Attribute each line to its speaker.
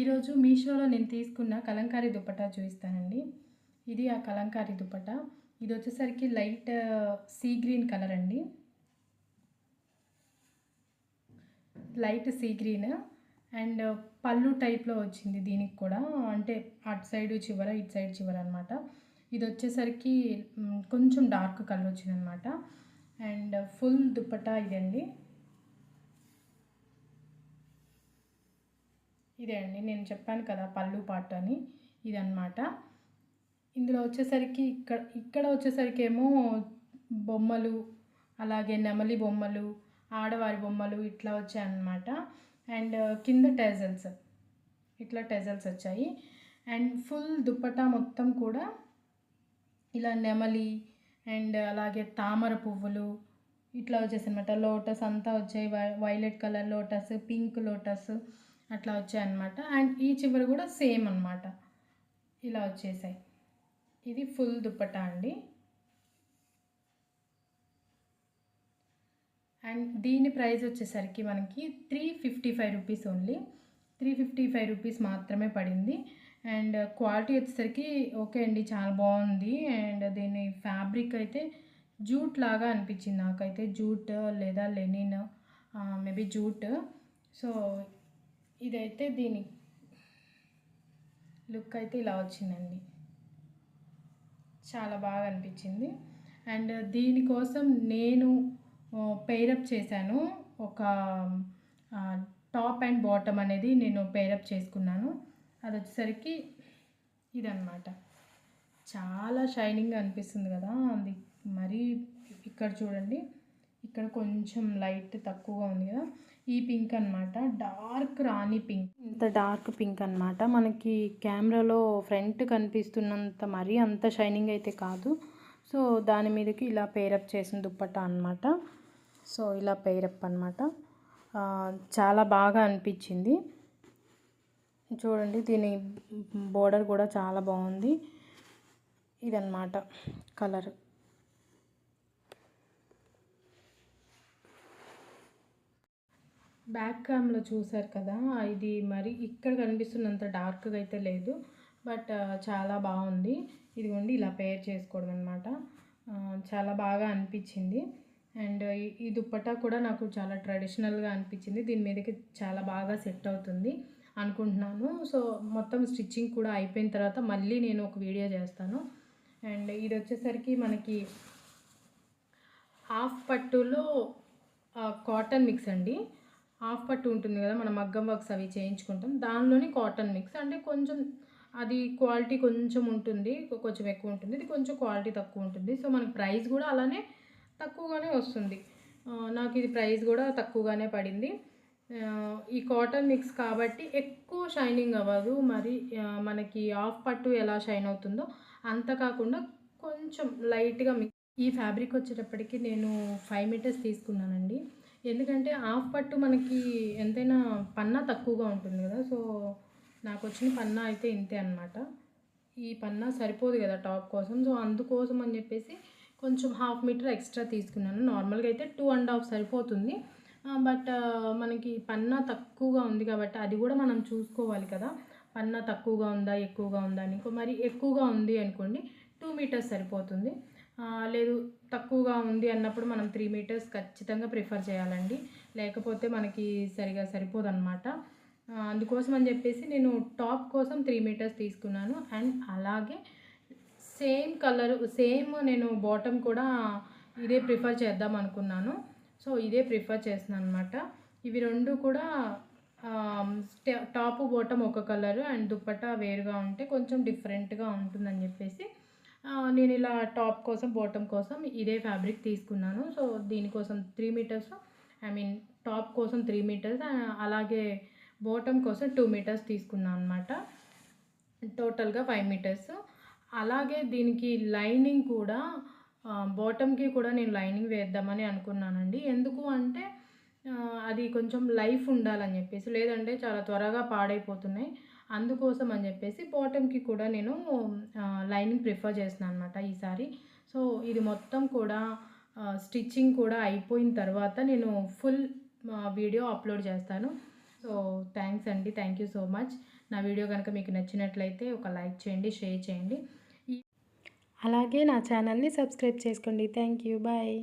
Speaker 1: ఈరోజు మీషోలో నేను తీసుకున్న కలంకారీ దుపట్టా చూపిస్తానండి. ఇది ఆ కలంకారీ దుపట్టా ఇది వచ్చేసరికి లైట్ సీ గ్రీన్ కలర్ అండి. Light sea green. అండ్ పళ్ళు టైప్లో వచ్చింది దీనికి కూడా. అంటే అటు సైడ్ చివర ఇటు సైడ్ చివర అనమాట ఇది వచ్చేసరికి కొంచెం డార్క్ కలర్ వచ్చింది అనమాట అండ్ ఫుల్ దుపట్టా ఇదండి. ఇదే అండి నేను చెప్పాను కదా పళ్ళు పాట అని ఇదన్నమాట. ఇందులో వచ్చేసరికి ఇక్కడ ఇక్కడ వచ్చేసరికి ఏమో బొమ్మలు అలాగే నెమలి బొమ్మలు ఆడవారి బొమ్మలు ఇట్లా వచ్చాయన్నమాట. అండ్ కింద టెజల్స్ ఇట్లా టెజల్స్ వచ్చాయి. అండ్ ఫుల్ దుప్పటా మొత్తం కూడా ఇలా నెమలి అండ్ అలాగే తామర పువ్వులు ఇట్లా వచ్చేసి అనమాట లోటస్ అంతా వచ్చాయి why violet colour lotus pink lotus అట్లా వచ్చాయన్నమాట. అండ్ ఈ చివరి కూడా సేమ్ అనమాట ఇలా వచ్చేసాయి. ఇది ఫుల్ దుప్పటా అండి. అండ్ దీని ప్రైస్ వచ్చేసరికి మనకి three fifty five rupees only. Three fifty five rupees మాత్రమే పడింది. అండ్ క్వాలిటీ వచ్చేసరికి ఓకే అండి చాలా బాగుంది. అండ్ దీని ఫ్యాబ్రిక్ అయితే జూట్ లాగా అనిపించింది నాకైతే. జూట్ లేదా లెనిన్ మేబీ జూట్. సో ఇదైతే దీని లుక్ అయితే ఇలా వచ్చిందండి. చాలా బాగా అనిపించింది. అండ్ దీనికోసం నేను పేరప్ చేశాను. ఒక టాప్ అండ్ బాటమ్ అనేది నేను పేరప్ చేసుకున్నాను. అది వచ్చేసరికి ఇదన్నమాట. చాలా షైనింగ్గా అనిపిస్తుంది కదా అది. మరీ ఇక్కడ చూడండి. ఇక్కడ కొంచెం లైట్ తక్కువగా ఉంది కదా. ఈ పింక్ అన్నమాట. Dark rani pink. ఇంత డార్క్ పింక్ అన్నమాట. మనకి కెమెరాలో ఫ్రంట్ కనిపిస్తున్నంత మరీ అంత షైనింగ్ అయితే కాదు. సో దాని మీదకి ఇలా పేరప్ చేసిన దుప్పట అన్నమాట. సో ఇలా పేరప్ అన్నమాట. చాలా బాగా అనిపించింది. చూడండి దీని బోర్డర్ కూడా చాలా బాగుంది. ఇదన్నమాట కలర్. బ్యాక్ క్యామ్లో చూసారు కదా ఇది మరి ఇక్కడ కనిపిస్తున్నంత డార్క్గా అయితే లేదు. బట్ చాలా బాగుంది. ఇదిగోండి ఇలా పేర్ చేసుకోవడం అనమాట చాలా బాగా అనిపించింది. అండ్ ఈ- దుప్పటా కూడా నాకు చాలా ట్రెడిషనల్గా అనిపించింది. దీని మీదకి చాలా బాగా సెట్ అవుతుంది అనుకుంటున్నాను. సో మొత్తం స్టిచ్చింగ్ కూడా అయిపోయిన తర్వాత మళ్ళీ నేను ఒక వీడియో చేస్తాను. అండ్ ఇది వచ్చేసరికి మనకి హాఫ్ పట్టులో కాటన్ మిక్స్ అండి. హాఫ్ పట్టు ఉంటుంది కదా మనం మగ్గం వర్క్స్ అవి చేయించుకుంటాం. దానిలోని కాటన్ మిక్స్. అంటే కొంచెం అది క్వాలిటీ కొంచెం ఉంటుంది కొంచెం ఎక్కువ ఉంటుంది. ఇది కొంచెం క్వాలిటీ తక్కువ ఉంటుంది. సో మనకి ప్రైస్ కూడా అలానే తక్కువగానే వస్తుంది. నాకు ఇది ప్రైస్ కూడా తక్కువగానే పడింది. ఈ కాటన్ మిక్స్ కాబట్టి ఎక్కువ షైనింగ్ అవ్వదు. మరి మనకి హాఫ్ పట్టు ఎలా షైన్ అవుతుందో అంత కాకుండా కొంచెం లైట్గా మిక్స్ ఈ ఫ్యాబ్రిక్ వచ్చేటప్పటికి నేను ఫైవ్ మీటర్స్ తీసుకున్నానండి. ఎందుకంటే హాఫ్ పట్టు మనకి ఎంతైనా పన్నా తక్కువగా ఉంటుంది కదా సో నాకు వచ్చిన పన్నా అయితే ఇంతే అనమాట ఈ పన్నా సరిపోదు కదా టాప్ కోసం సో అందుకోసం అని చెప్పేసి కొంచెం హాఫ్ మీటర్ ఎక్స్ట్రా తీసుకున్నాను. నార్మల్గా అయితే టూ అండ్ హాఫ్ సరిపోతుంది. బట్ మనకి పన్నా తక్కువగా ఉంది కాబట్టి అది కూడా మనం చూసుకోవాలి కదా. పన్నా తక్కువగా ఉందా ఎక్కువగా ఉందా అని. ఇంకో మరి ఎక్కువగా ఉంది అనుకోండి టూ మీటర్స్ సరిపోతుంది. లేదు తక్కువగా ఉంది అన్నప్పుడు మనం త్రీ మీటర్స్ ఖచ్చితంగా ప్రిఫర్ చేయాలండి. లేకపోతే మనకి సరిగా సరిపోదు అనమాట అందుకోసం అని చెప్పేసి నేను టాప్ కోసం త్రీ మీటర్స్ తీసుకున్నాను. అండ్ అలాగే సేమ్ కలర్ సేమ్ నేను బాటమ్ కూడా ఇదే ప్రిఫర్ చేద్దాం అనుకున్నాను. సో ఇదే ప్రిఫర్ చేస్తున్నాను అనమాట ఇవి రెండు కూడా టాప్ బాటమ్ ఒక కలర్ అండ్ దుప్పట వేరుగా ఉంటే కొంచెం డిఫరెంట్గా ఉంటుందని చెప్పేసి నేను ఇలా టాప్ కోసం బాటమ్ కోసం ఇదే ఫ్యాబ్రిక్ తీసుకున్నాను. సో దీనికోసం three metres I mean top కోసం త్రీ మీటర్స్ అలాగే బాటమ్ కోసం టూ మీటర్స్ తీసుకున్నాను అనమాట టోటల్గా ఫైవ్ మీటర్స్ అలాగే దీనికి లైనింగ్ కూడా బాటమ్కి కూడా నేను లైనింగ్ వేద్దామని అనుకున్నానండి. ఎందుకు అంటే అది కొంచెం లైఫ్ ఉండాలని చెప్పేసి లేదంటే చాలా త్వరగా పాడైపోతున్నాయి. అందుకోసం అని చెప్పేసి బాటమ్కి కూడా నేను లైనింగ్ ప్రిఫర్ చేస్తున్నాను అనమాట ఈసారి సో ఇది మొత్తం కూడా స్టిచ్చింగ్ కూడా అయిపోయిన తర్వాత నేను ఫుల్ వీడియో అప్లోడ్ చేస్తాను. సో థ్యాంక్స్ అండి. Thank you so much. నా వీడియో కనుక మీకు నచ్చినట్లయితే ఒక లైక్ చేయండి షేర్ చేయండి.
Speaker 2: అలాగే నా ఛానల్ని సబ్స్క్రైబ్ చేసుకోండి. Thank you. బాయ్.